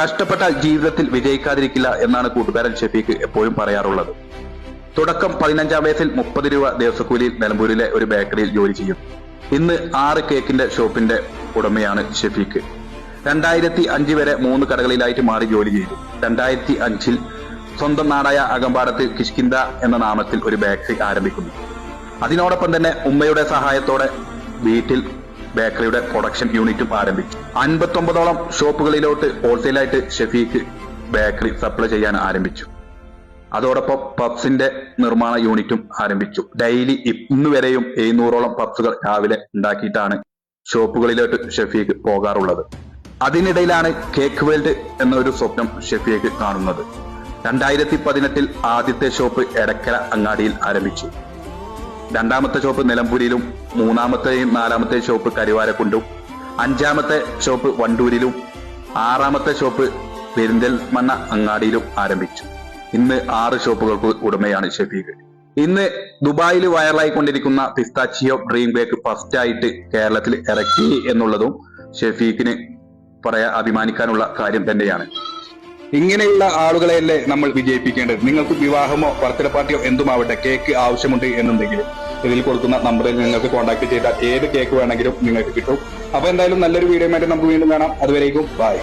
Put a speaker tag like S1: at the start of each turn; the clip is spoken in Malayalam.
S1: കഷ്ടപ്പെട്ട ജീവിതത്തിൽ വിജയിക്കാതിരിക്കില്ല എന്നാണ് കൂട്ടുകാരൻ ഷെഫീഖ് എപ്പോഴും പറയാറുള്ളത്. തുടക്കം പതിനഞ്ചാം വയസ്സിൽ മുപ്പത് രൂപ ദിവസക്കൂലിയിൽ നിലമ്പൂരിലെ ഒരു ബേക്കറിയിൽ ജോലി ചെയ്യും. ഇന്ന് ആറ് കേക്കിന്റെ ഷോപ്പിന്റെ ഉടമയാണ് ഷെഫീഖ്. രണ്ടായിരത്തി അഞ്ച് വരെ മൂന്ന് കടകളിലായിട്ട് മാറി ജോലി ചെയ്തു. രണ്ടായിരത്തി അഞ്ചിൽ സ്വന്തം നാടായ അകമ്പാടത്ത് കിഷ്കിന്ദ എന്ന നാമത്തിൽ ഒരു ബേക്കറി ആരംഭിക്കുന്നു. അതിനോടൊപ്പം തന്നെ ഉമ്മയുടെ സഹായത്തോടെ വീട്ടിൽ ബേക്കറിയുടെ പ്രൊഡക്ഷൻ യൂണിറ്റും ആരംഭിച്ചു. അൻപത്തൊമ്പതോളം ഷോപ്പുകളിലോട്ട് ഹോൾസെയിലായിട്ട് ഷെഫീഖ് ബേക്കറി സപ്ലൈ ചെയ്യാൻ ആരംഭിച്ചു. അതോടൊപ്പം പബ്സിന്റെ നിർമ്മാണ യൂണിറ്റും ആരംഭിച്ചു. ഡെയിലി ഇന്ന് വരെയും എഴുന്നൂറോളം പബ്സുകൾ രാവിലെ ഉണ്ടാക്കിയിട്ടാണ് ഷോപ്പുകളിലോട്ട് ഷെഫീഖ് പോകാറുള്ളത്. അതിനിടയിലാണ് കേക്ക് വേൾഡ് എന്നൊരു സ്വപ്നം ഷെഫീഖ് കാണുന്നത്. രണ്ടായിരത്തി പതിനെട്ടിൽ ആദ്യത്തെ ഷോപ്പ് എടക്കര അങ്ങാടിയിൽ ആരംഭിച്ചു. രണ്ടാമത്തെ ഷോപ്പ് നിലമ്പൂരിലും മൂന്നാമത്തെയും നാലാമത്തെ ഷോപ്പ് കരുവാരക്കുണ്ടും അഞ്ചാമത്തെ ഷോപ്പ് വണ്ടൂരിലും ആറാമത്തെ ഷോപ്പ് പെരിന്തൽമണ്ണ അങ്ങാടിയിലും ആരംഭിച്ചു. ഇന്ന് ആറ് ഷോപ്പുകൾക്ക് ഉടമയാണ് ഷെഫീഖ്. ഇന്ന് ദുബായിൽ വൈറലായിക്കൊണ്ടിരിക്കുന്ന പിസ്താച്ചിയോ ഡ്രീം ബേക്ക് ഫസ്റ്റ് ആയിട്ട് കേരളത്തിൽ ഇറക്കി എന്നുള്ളതും ഷെഫീഖിന് പറയാ അഭിമാനിക്കാനുള്ള കാര്യം തന്നെയാണ്. ഇങ്ങനെയുള്ള ആളുകളെയല്ലേ നമ്മൾ വിജയിപ്പിക്കേണ്ടത്? നിങ്ങൾക്ക് വിവാഹമോ ബർത്ത്ഡേ പാർട്ടിയോ എന്തുമാവട്ടെ കേക്ക് ആവശ്യമുണ്ട് എന്നുണ്ടെങ്കിൽ ഇതിൽ കൊടുക്കുന്ന നമ്പറിൽ നിങ്ങൾക്ക് കോൺടാക്ട് ചെയ്താൽ ഏത് കേക്ക് വേണമെങ്കിലും നിങ്ങൾക്ക് കിട്ടും. അപ്പൊ എന്തായാലും നല്ലൊരു വീഡിയോ ആയിട്ട് നമുക്ക് വീണ്ടും കാണാം. അതുവരേക്കും ബൈ